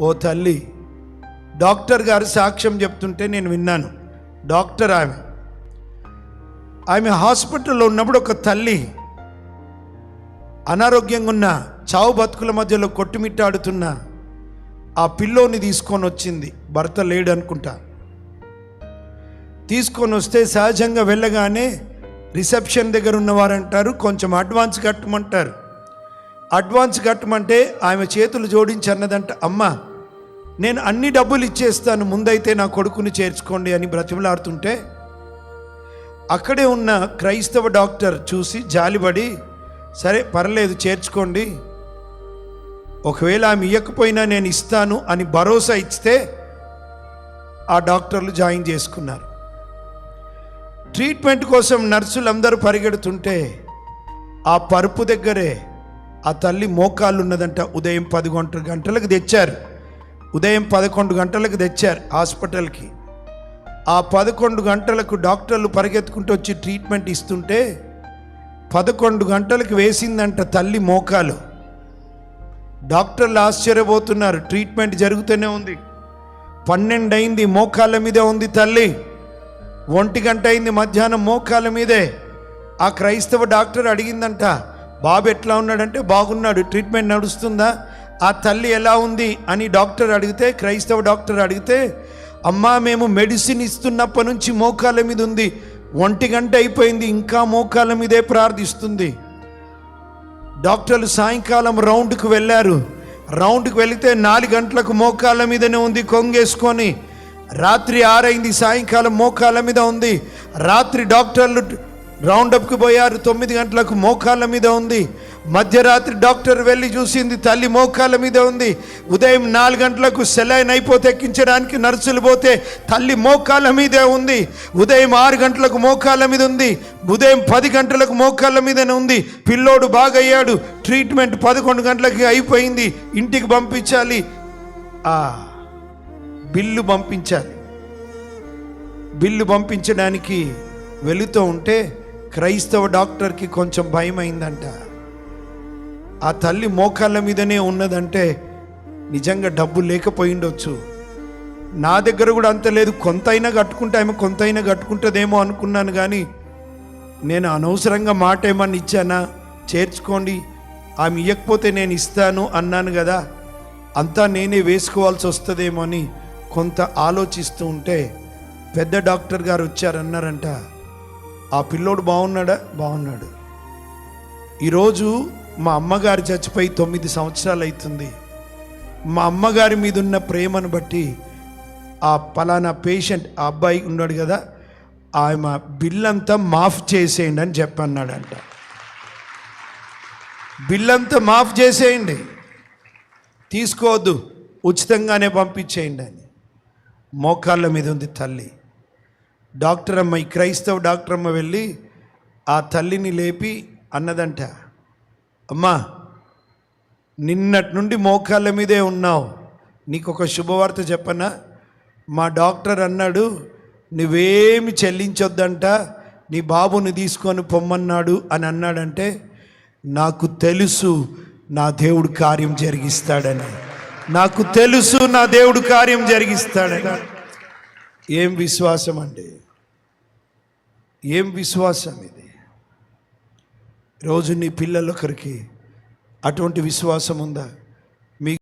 ఓ తల్లి డాక్టర్ గారు సాక్ష్యం చెప్తుంటే నేను విన్నాను. డాక్టర్ ఆమె. ఆమె హాస్పిటల్లో ఉన్నప్పుడు ఒక తల్లి అనారోగ్యంగా ఉన్న చావు బతుకుల మధ్యలో కొట్టుమిట్టాడుతున్న ఆ పిల్లోని తీసుకొని వచ్చింది. భర్త లేడు అనుకుంటా. తీసుకొని వస్తే సహజంగా వెళ్ళగానే రిసెప్షన్ దగ్గర ఉన్నవారంటారు కొంచెం అడ్వాన్స్ కట్టమంటారు. అడ్వాన్స్ కట్టమంటే ఆమె చేతులు జోడించి అన్నదంట అమ్మ నేను అన్ని డబ్బులు ఇచ్చేస్తాను ముందైతే నా కొడుకుని చేర్చుకోండి అని బ్రతిమలాడుతుంటే అక్కడే ఉన్న క్రైస్తవ డాక్టర్ చూసి జాలిపడి సరే పర్లేదు చేర్చుకోండి. ఒకవేళ ఆమె ఇవ్వకపోయినా నేను ఇస్తాను అని భరోసా ఇస్తే ఆ డాక్టర్లు జాయిన్ చేసుకున్నారు. ట్రీట్మెంట్ కోసం నర్సులు అందరూ పరిగెడుతుంటే ఆ పరుపు దగ్గరే ఆ తల్లి మోకాళ్ళు ఉన్నదంట ఉదయం పదకొండు గంటలకు తెచ్చారు. ఉదయం పదకొండు గంటలకు తెచ్చారు హాస్పిటల్కి. ఆ పదకొండు గంటలకు డాక్టర్లు పరిగెత్తుకుంటూ వచ్చి ట్రీట్మెంట్ ఇస్తుంటే పదకొండు గంటలకు వేసిందంట తల్లి మోకాలు. డాక్టర్లు ఆశ్చర్యపోతున్నారు ట్రీట్మెంట్ జరుగుతూనే ఉంది. పన్నెండు అయింది మోకాళ్ళ మీదే ఉంది తల్లి. ఒంటి గంట అయింది మధ్యాహ్నం మోకాళ్ళ మీదే. ఆ క్రైస్తవ డాక్టర్ అడిగిందంట బాబు ఎట్లా ఉన్నాడంటే బాగున్నాడు ట్రీట్మెంట్ నడుస్తుందా? ఆ తల్లి ఎలా ఉంది? అని డాక్టర్ అడిగితే క్రైస్తవ డాక్టర్ అడిగితే అమ్మా మేము మెడిసిన్ ఇస్తున్నప్పటి నుంచి మోకాల మీద ఉంది. ఒంటి గంట అయిపోయింది ఇంకా మోకాల మీదే ప్రార్థిస్తుంది. డాక్టర్లు సాయంకాలం రౌండ్కు వెళ్ళారు. రౌండ్కి వెళితే నాలుగు గంటలకు మోకాళ్ళ మీదనే ఉంది కొంగేసుకొని. రాత్రి ఆరైంది సాయంకాలం మోకాళ్ళ మీద ఉంది. రాత్రి డాక్టర్లు రౌండప్కి పోయారు. తొమ్మిది గంటలకు మోకాళ్ళ మీద ఉంది. మధ్యరాత్రి డాక్టర్ వెళ్ళి చూసింది తల్లి మోకాళ్ళ మీద ఉంది. ఉదయం నాలుగు గంటలకు సెలైన్ అయిపోతే ఎక్కించడానికి నర్సులు పోతే తల్లి మోకాళ్ళ మీదే ఉంది. ఉదయం ఆరు గంటలకు మోకాళ్ళ మీద ఉంది. ఉదయం పది గంటలకు మోకాళ్ళ మీదనే ఉంది. పిల్లోడు బాగయ్యాడు. ట్రీట్మెంట్ పదకొండు గంటలకి అయిపోయింది. ఇంటికి పంపించాలి. ఆ బిల్లు పంపించాలి. బిల్లు పంపించడానికి వెళుతూ ఉంటే క్రైస్తవ డాక్టర్కి కొంచెం భయం అయిందంట ఆ తల్లి మోకాళ్ళ మీదనే ఉన్నదంటే నిజంగా డబ్బు లేకపోయిండొచ్చు నా దగ్గర కూడా అంత లేదు. కొంతైనా కట్టుకుంటే ఆమె కొంతైనా కట్టుకుంటుందేమో అనుకున్నాను కానీ నేను అనవసరంగా మాట ఏమన్నా ఇచ్చానా? చేర్చుకోండి. ఆమె ఇవ్వకపోతే నేను ఇస్తాను అన్నాను కదా. అంతా నేనే వేసుకోవాల్సి వస్తుందేమో అని కొంత ఆలోచిస్తూ ఉంటే పెద్ద డాక్టర్ గారు వచ్చారన్నారంట. ఆ పిల్లోడు బాగున్నాడా? బాగున్నాడు. ఈరోజు మా అమ్మగారు చచ్చిపోయి తొమ్మిది సంవత్సరాలు అవుతుంది మా అమ్మగారి మీద ఉన్న ప్రేమను బట్టి ఆ పలానా పేషెంట్ ఆ అబ్బాయి ఉన్నాడు కదా ఆమె బిల్లంతా మాఫ్ చేసేయండి అని చెప్పన్నాడంట. బిల్లంతా మాఫ్ చేసేయండి. తీసుకోవద్దు ఉచితంగానే పంపించేయండి అని. మోకాళ్ళ మీద ఉంది తల్లి. డాక్టర్ అమ్మ ఈ క్రైస్తవ డాక్టర్ అమ్మ వెళ్ళి ఆ తల్లిని లేపి అన్నదంట అమ్మా నిన్నటి నుండి మోకాళ్ళ మీదే ఉన్నావు. నీకు ఒక శుభవార్త చెప్పనా? మా డాక్టర్ అన్నాడు నువ్వేమి చెల్లించొద్దంట నీ బాబుని తీసుకొని పొమ్మన్నాడు అని అన్నాడంటే నాకు తెలుసు నా దేవుడు కార్యం జరిగిస్తాడని. నాకు తెలుసు నా దేవుడు కార్యం జరిగిస్తాడని. ఏం విశ్వాసం అండి ఏం విశ్వాసం ఇది? రోజు నీ పిల్లలొకరికి అటువంటి విశ్వాసం ఉందా?